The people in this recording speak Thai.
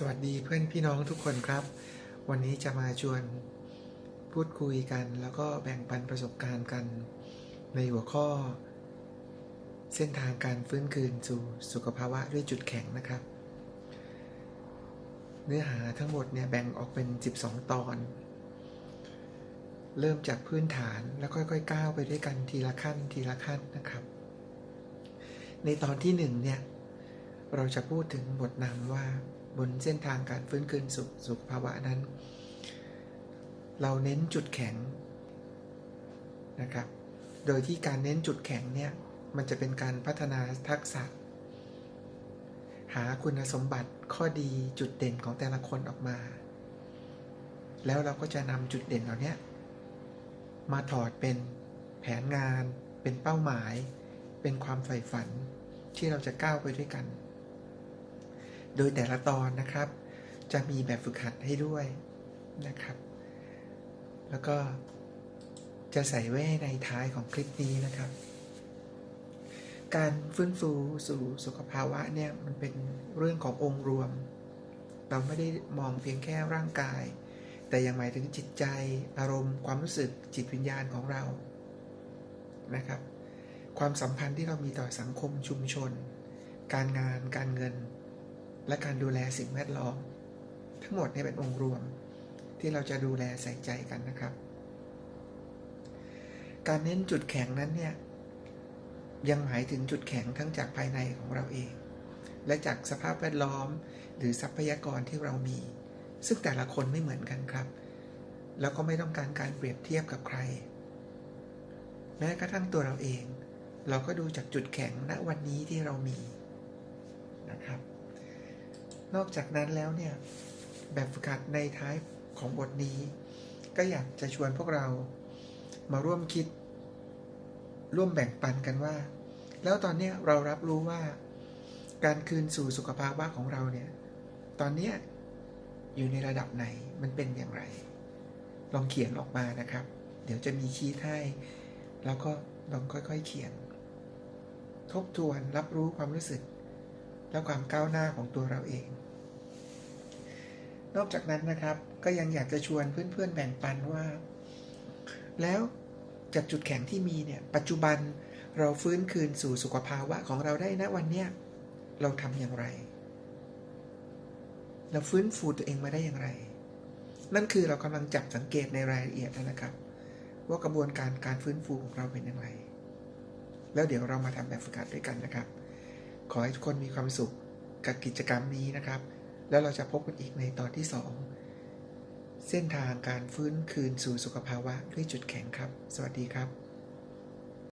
สวัสดีเพื่อนพี่น้องทุกคนครับ วันนี้จะมาชวนพูดคุยกัน แล้วก็แบ่งปันประสบการณ์กัน ในหัวข้อ เส้นทางการฟื้นคืนสู่สุขภาวะด้วยจุดแข็งนะครับ เนื้อหาทั้งหมดเนี่ยแบ่งออกเป็น 12 ตอน เริ่มจากพื้นฐานแล้วค่อยๆก้าวไปด้วยกันทีละขั้นทีละขั้นนะครับ ในตอนที่หนึ่งเนี่ย เราจะพูดถึงบทนำว่าบนเส้นทางการฟื้นคืนสุขสุขภาวะนั้น เราเน้นจุดแข็งนะครับ โดยที่การเน้นจุดแข็งเนี่ยมันจะเป็นการพัฒนาทักษะ หาคุณสมบัติข้อดีจุดเด่นของแต่ละคนออกมา แล้วเราก็จะนำจุดเด่นเหล่านี้มาถอดเป็นแผนงาน เป็นเป้าหมาย เป็นความใฝ่ฝันที่เราจะก้าวไปด้วยกัน โดยแต่ละตอนนะครับ จะมีแบบฝึกหัดให้ด้วยนะครับ แล้วก็จะใส่ไว้ในท้ายของคลิปนี้นะครับ การฟื้นฟูสู่สุขภาวะเนี่ยมันเป็นเรื่องขององค์รวม เราไม่ได้มองเพียงแค่ร่างกาย แต่ยังหมายถึงจิตใจอารมณ์ ความรู้สึกจิตวิญญาณของเรานะครับ ความสัมพันธ์ที่เรามีต่อสังคมชุมชน การงานการเงิน และการดูแลสิ่งแวดล้อม ทั้งหมดนี่เป็นองค์รวม ที่เราจะดูแลใส่ใจกันนะครับ การเน้นจุดแข็งนั้นเนี่ยยังหมายถึงจุดแข็งทั้งจากภายในของเราเอง และจากสภาพแวดล้อม หรือทรัพยากรที่เรามี ซึ่งแต่ละคนไม่เหมือนกันครับ แล้วก็ไม่ต้องการการเปรียบเทียบกับใคร แม้กระทั่งตัวเราเอง เราก็ดูจากจุดแข็งณวันนี้ที่เรามี นอกจากนั้นแล้วเนี่ย แบบฝึกหัดในท้ายของบทนี้ ก็อยากจะชวนพวกเรามาร่วมคิด ร่วมแบ่งปันกันว่า แล้วตอนนี้เรารับรู้ว่า การคืนสู่สุขภาวะของเราเนี่ย ตอนนี้อยู่ในระดับไหนมันเป็นอย่างไร ลองเขียนออกมานะครับ เดี๋ยวจะมีชี้ให้ แล้วก็ลองค่อยๆเขียน ทบทวนรับรู้ความรู้สึก และความก้าวหน้าของตัวเราเอง นอกจากนั้นนะครับก็ยังอยากจะชวนเพื่อนๆแบ่งปันว่า แล้วจากจุดแข็งที่มีเนี่ยปัจจุบันเราฟื้นคืนสู่สุขภาวะของเราได้นะวันเนี้ยเราทำอย่างไร เราฟื้นฟูตัวเองมาได้อย่างไร นั่นคือเรากำลังจับสังเกตในรายละเอียดนะครับ ว่ากระบวนการการฟื้นฟูของเราเป็นอย่างไร แล้วเดี๋ยวเรามาทำแบบฝึกหัดด้วยกันนะครับ ขอให้ทุกคนมีความสุขกับกิจกรรมนี้นะครับ แล้วเราจะพบกันอีกในตอนที่ 2 เส้นทางการฟื้นคืนสู่สุขภาวะด้วยจุดแข็งครับ สวัสดีครับ